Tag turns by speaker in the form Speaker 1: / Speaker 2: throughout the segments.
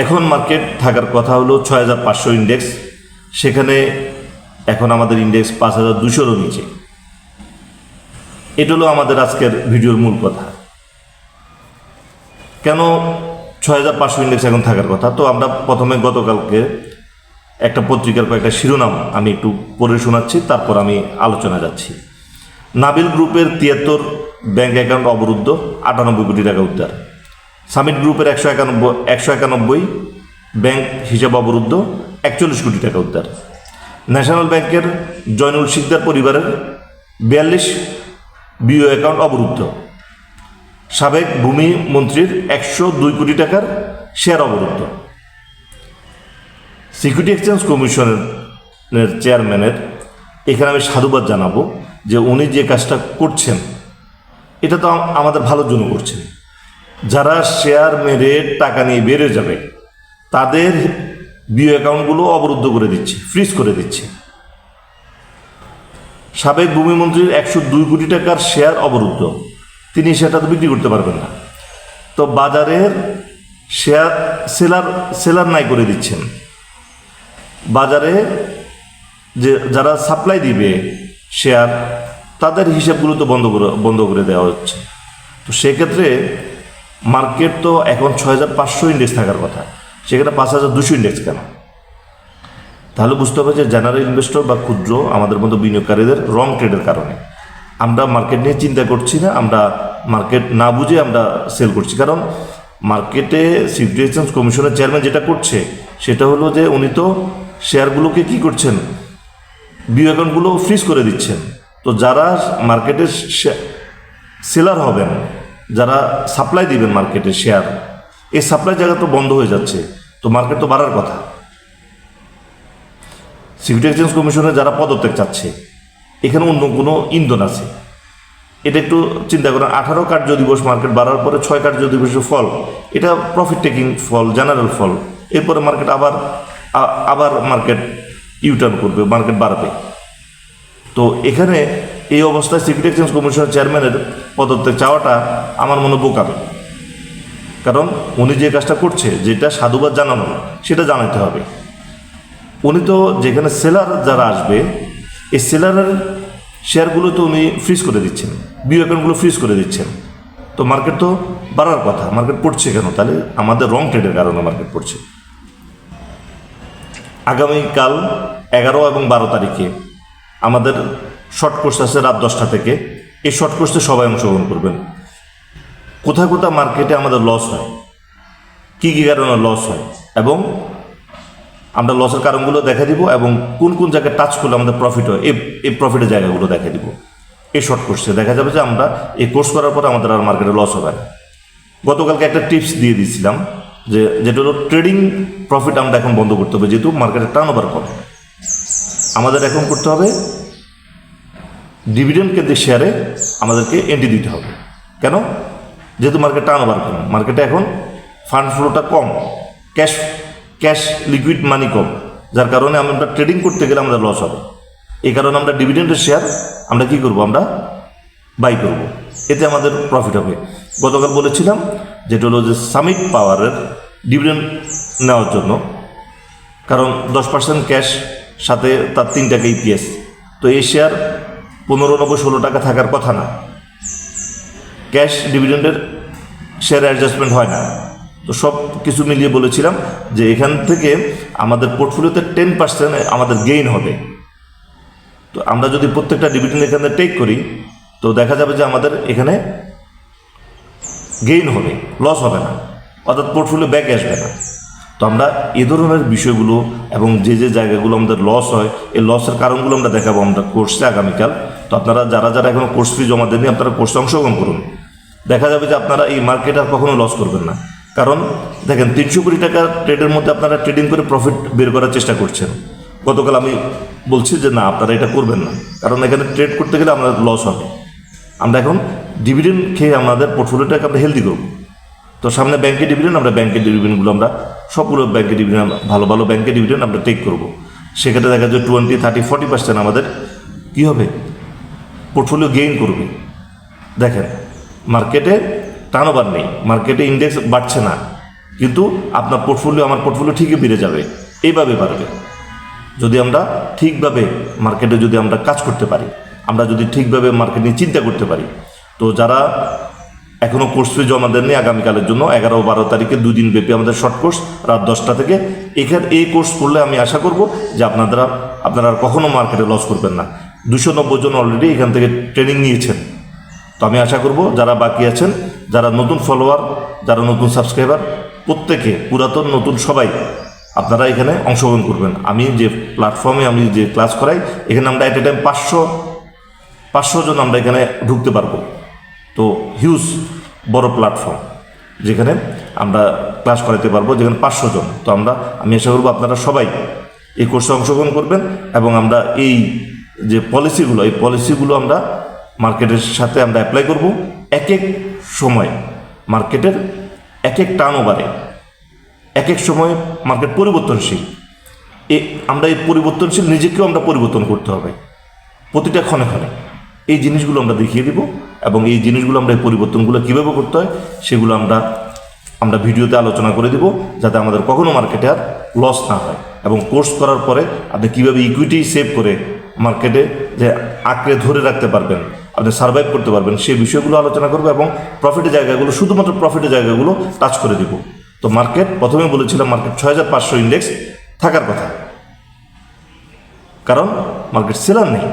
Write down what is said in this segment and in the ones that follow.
Speaker 1: এখন মার্কেট থাকার কথা হলো ছয় হাজার পাঁচশো ইন্ডেক্স সেখানে এখন আমাদের ইন্ডেক্স পাঁচ হাজার দুশোরও নিচে। এটা হলো আমাদের আজকের ভিডিওর মূল কথা। কেন ছয় হাজার পাঁচশো ইন্ডেক্স এখন থাকার কথা? তো আমরা প্রথমে গতকালকে একটা পত্রিকার কয়েকটা শিরোনাম আমি একটু পড়ে শোনাচ্ছি, তারপর আমি আলোচনা যাচ্ছি। নাবিল গ্রুপের তিয়াত্তর ব্যাংক অ্যাকাউন্ট অবরুদ্ধ, আটানব্বই কোটি টাকা উদ্ধার। সামিট গ্রুপের একশো একানব্বই একশো একানব্বই ব্যাংক হিসাব অবরুদ্ধ, একচল্লিশ কোটি টাকা উদ্ধার। ন্যাশনাল ব্যাংকের জয়নুল শিকদার পরিবারের বিয়াল্লিশ বিও অ্যাকাউন্ট অবরুদ্ধ। সাবেক ভূমি মন্ত্রীর একশো দুই কোটি টাকার শেয়ার অবরুদ্ধ। সিকিউরিটি এক্সচেঞ্জ কমিশনের চেয়ারম্যানের, এখানে আমি সাধুবাদ জানাব যে উনি যে কাজটা করছেন, এটা তো আমাদের ভালোর জন্য করছেন। যারা শেয়ার মেরে টাকা নিয়ে বেড়ে যাবে, তাদের বিও অ্যাকাউন্টগুলো অবরুদ্ধ করে দিচ্ছে ফ্রিজ করে দিচ্ছে। সাবেক ভূমিমন্ত্রীর একশো দুই কোটি টাকার শেয়ার অবরুদ্ধ। তিনি সেটা তো বিক্রি করতে পারবেন না। তো বাজারের শেয়ার সেলার সেলার নাই করে দিচ্ছেন। বাজারে যে যারা সাপ্লাই দিবে শেয়ার তাদের হিসাবগুলো তো বন্ধ করে বন্ধ করে দেওয়া হচ্ছে। তো সেক্ষেত্রে মার্কেট তো এখন ছয় হাজার পাঁচশো ইন্ডেক্স থাকার কথা। সেখানে পাঁচ হাজার দুশো ইন্ডেক্স কেন? তাহলে বুঝতে হবে যে জেনারেল ইনভেস্টর বা ক্ষুদ্র আমাদের মতো বিনিয়োগকারীদের রং ট্রেডের কারণে। আমরা মার্কেট নিয়ে চিন্তা করছি না, আমরা মার্কেট না বুঝে আমরা সেল করছি। কারণ মার্কেটে সিকিউরিটি এক্সচেঞ্জ কমিশনের চেয়ারম্যান যেটা করছে, সেটা হলো যে উনি তো শেয়ারগুলোকে কি করছেন? বিও অ্যাকাউন্টগুলো ফ্রিজ করে দিচ্ছেন। তো যারা মার্কেটে সেলার হবেন যারা সাপ্লাই দিবেন মার্কেটে শেয়ার এই সাপ্লাই জায়গা তো বন্ধ হয়ে যাচ্ছে, তো মার্কেট তো বাড়ার কথা। সিকিউরিটি এক্সচেঞ্জ কমিশনে যারা পদত্যাগ চাচ্ছে, এখানে অন্য কোনো ইন্ধন আছে। এটা একটু চিন্তা করেন, আঠারো কার্য দিবস মার্কেট বাড়ার পরে ছয় কার্য দিবসের ফল, এটা profit taking fall general fall. এরপরে মার্কেট আবার আবার মার্কেট ইউটার্ন করবে মার্কেট বাড়বে। তো এখানে এই অবস্থায় সিকিউরিটি এক্সচেঞ্জ কমিশনের চেয়ারম্যানের পদত্যাগ চাওয়াটা আমার মনে বোকাবে কারণ উনি যে কাজটা করছে, যেটা সাধুবাদ জানানো, সেটা জানাতে হবে। উনি তো যেখানে সেলার যারা আসবে, এই সেলারের শেয়ারগুলো তো উনি ফ্রিজ করে দিচ্ছেন, বিও অ্যাকাউন্টগুলো ফ্রিজ করে দিচ্ছেন। তো মার্কেট তো বাড়ার কথা, মার্কেট পড়ছে কেন? তাহলে আমাদের রং ট্রেডের কারণে মার্কেট পড়ছে। আগামীকাল এগারো এবং বারো তারিখে আমাদের শর্ট কোর্স আছে রাত দশটা থেকে। এই শর্ট কোর্সে সবাই অংশগ্রহণ করবেন। কোথায় কোথায় মার্কেটে আমাদের লস হয়? কী কী কারণে লস হয়? এবং আমরা লসের কারণগুলো দেখা দিব এবং কোন কোন জায়গায় টাচ করলে আমাদের প্রফিট হয়, এই এই প্রফিটের জায়গাগুলো দেখা দিব। এই শর্ট কোর্সে দেখা যাবে যে আমরা এই কোর্স করার পরে আমাদের আর মার্কেটে লস হবে না। গতকালকে একটা টিপস দিয়ে দিয়েছিলাম যে, যেটা হলো ট্রেডিং প্রফিট আমরা এখন বন্ধ করতে হবে, যেহেতু মার্কেটের টার্ন ওভার কম। আমাদের এখন করতে হবে ডিভিডেন্ড কেন্দ্রিক শেয়ারে আমাদেরকে এন্ট্রি দিতে হবে। কেন? যেহেতু মার্কেট টার্ন ওভার কম। মার্কেটে এখন ফান্ড ফ্লোটা কম। ক্যাশ ক্যাশ লিকুইড মানি কম। যার কারণে আমরা ট্রেডিং করতে গেলে আমাদের লস হবে। এই কারণে আমরা ডিভিডেন্ডের শেয়ার আমরা কি করব? আমরা বাই করব। এতে আমাদের প্রফিট হবে। গতকাল বলেছিলাম যেটা হলো যে সামিট পাওয়ারের ডিভিডেন্ড নেওয়ার জন্য। কারণ দশ পার্সেন্ট ক্যাশ সাথে তার তিন টাকা ইপিএস তো এই শেয়ার পনেরো, নব্বই, ষোলো টাকা থাকার কথা না। ক্যাশ ডিভিডেন্ডের শেয়ার অ্যাডজাস্টমেন্ট হয় না। তো সব কিছু মিলিয়ে বলেছিলাম যে এখান থেকে আমাদের পোর্টফোলিওতে টেন পার্সেন্ট আমাদের গেইন হবে। তো আমরা যদি প্রত্যেকটা ডিভিডেন্ড এখানে টেক করি, তো দেখা যাবে যে আমাদের এখানে গেইন হবে লস হবে না। অর্থাৎ পোর্টফোলিও ব্যাক আসবে না। তো আমরা এ ধরনের বিষয়গুলো এবং যে যে জায়গাগুলো আমাদের লস হয়, এই লসের কারণগুলো আমরা দেখাবো আমরা কোর্সে আগামীকাল। তো আপনারা যারা যারা এখনও কোর্স ফি জমা দেননি, আপনারা কোর্সে অংশগ্রহণ করুন। দেখা যাবে যে আপনারা এই মার্কেট আর কখনো লস করবেন না। কারণ দেখেন, তিনশো কোটি টাকা ট্রেডের মধ্যে আপনারা ট্রেডিং করে প্রফিট বের করার চেষ্টা করছেন। গতকাল আমি বলছি যে না, আপনারা এটা করবেন না। কারণ এখানে ট্রেড করতে গেলে আমাদের লস হবে। আমরা এখন ডিভিডেন্ড খেয়ে আমাদের পোর্টফোলিওটাকে আমরা হেলদি করব। তো সামনে ব্যাংকের ডিভিডেন্ড আমরা ব্যাংকের ডিভিডেন্ডগুলো আমরা সবগুলো ব্যাংকের ডিভিডেন্ড ভালো ভালো ব্যাংকের ডিভিডেন্ড আমরা টেক করব। সেক্ষেত্রে দেখা যায় টোয়েন্টি থার্টি ফর্টি পার্সেন্ট আমাদের কী হবে? পোর্টফোলিও গেইন করবে। দেখেন মার্কেটে টার্নওভার নেই মার্কেটে ইন্ডেক্স বাড়ছে না, কিন্তু আপনার পোর্টফোলিও আমার পোর্টফোলিও ঠিকই বেড়ে যাবে, এইভাবে বাড়বে। যদি আমরা ঠিকভাবে মার্কেটে যদি আমরা কাজ করতে পারি, আমরা যদি ঠিকভাবে মার্কেট নিয়ে চিন্তা করতে পারি, তো যারা এখনও কোর্স ফি জমা দেননি আগামীকালের জন্য। এগারো বারো তারিখে দুই দিন ব্যাপী আমাদের শর্ট কোর্স রাত দশটা থেকে। এখানে এই কোর্স করলে আমি আশা করব যে আপনারা আপনারা আর কখনো মার্কেটে লস করবেন না। দুশো নব্বই জন অলরেডি এখান থেকে ট্রেনিং নিয়েছেন। তো আমি আশা করব যারা বাকি আছেন, যারা নতুন ফলোয়ার যারা নতুন সাবস্ক্রাইবার প্রত্যেকে পুরাতন, নতুন সবাই আপনারা এখানে অংশগ্রহণ করবেন। আমি যে প্ল্যাটফর্মে আমি যে ক্লাস করাই, এখানে আমরা অ্যাট এ টাইম পাঁচশো পাঁচশো জন আমরা এখানে ঢুকতে পারব। তো হিউজ বড় প্ল্যাটফর্ম যেখানে আমরা ক্লাস করাতে পারব, যেখানে পাঁচশো জন। তো আমরা, আমি আশা করব আপনারা সবাই এই কোর্সে অংশগ্রহণ করবেন এবং আমরা এই যে পলিসিগুলো এই পলিসিগুলো আমরা মার্কেটের সাথে আমরা অ্যাপ্লাই করব এক এক সময়। মার্কেটের এক এক টার্ন ওভারে এক এক সময় মার্কেট পরিবর্তনশীল। এ, আমরা এই পরিবর্তনশীল নিজেকেও আমরা পরিবর্তন করতে হবে প্রতিটা ক্ষণে ক্ষণে। এই জিনিসগুলো আমরা দেখিয়ে দিব এবং এই জিনিসগুলো আমরা এই পরিবর্তনগুলো কীভাবে করতে হয় সেগুলো আমরা আমরা ভিডিওতে আলোচনা করে দিব যাতে আমাদের কখনো মার্কেটে আর লস না হয়। এবং কোর্স করার পরে আপনি কীভাবে ইকুইটি সেভ করে মার্কেটে যে আঁকড়ে ধরে রাখতে পারবেন, আপনি সার্ভাইভ করতে পারবেন, সেই বিষয়গুলো আলোচনা করব এবং প্রফিটের জায়গাগুলো, শুধুমাত্র প্রফিটের জায়গাগুলো টাচ করে দিব। তো মার্কেট প্রথমে বলেছিলাম মার্কেট ছয় হাজার পাঁচশো ইন্ডেক্স থাকার কথা। কারণ মার্কেট সেলার নেই।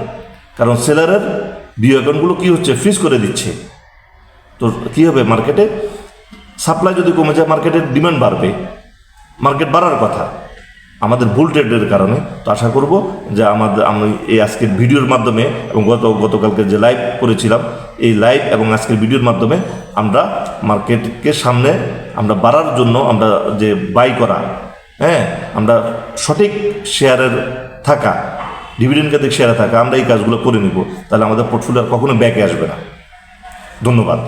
Speaker 1: কারণ সেলারের বিও অ্যাকাউন্টগুলো কী হচ্ছে? ফ্রিজ করে দিচ্ছে। তো কী হবে মার্কেটে সাপ্লাই যদি কমে যায় মার্কেটের ডিমান্ড বাড়বে। মার্কেট বাড়ার কথা। আমাদের ভুল ট্রেডের কারণে। তো আশা করব যে আমাদের আমি এই আজকের ভিডিওর মাধ্যমে এবং গত, গতকালকে যে লাইভ করেছিলাম, এই লাইভ এবং আজকের ভিডিওর মাধ্যমে আমরা মার্কেটকে সামনে আমরা বাড়ার জন্য আমরা যে বাই করা হ্যাঁ? আমরা সঠিক শেয়ারের থাকা ডিভিডেন্ড কেন্দ্রিক শেয়ারে থাকে আমরা এই কাজগুলো করে নিব। তাহলে আমাদের পোর্টফোলিও কখনো ব্যাকে আসবে না। ধন্যবাদ।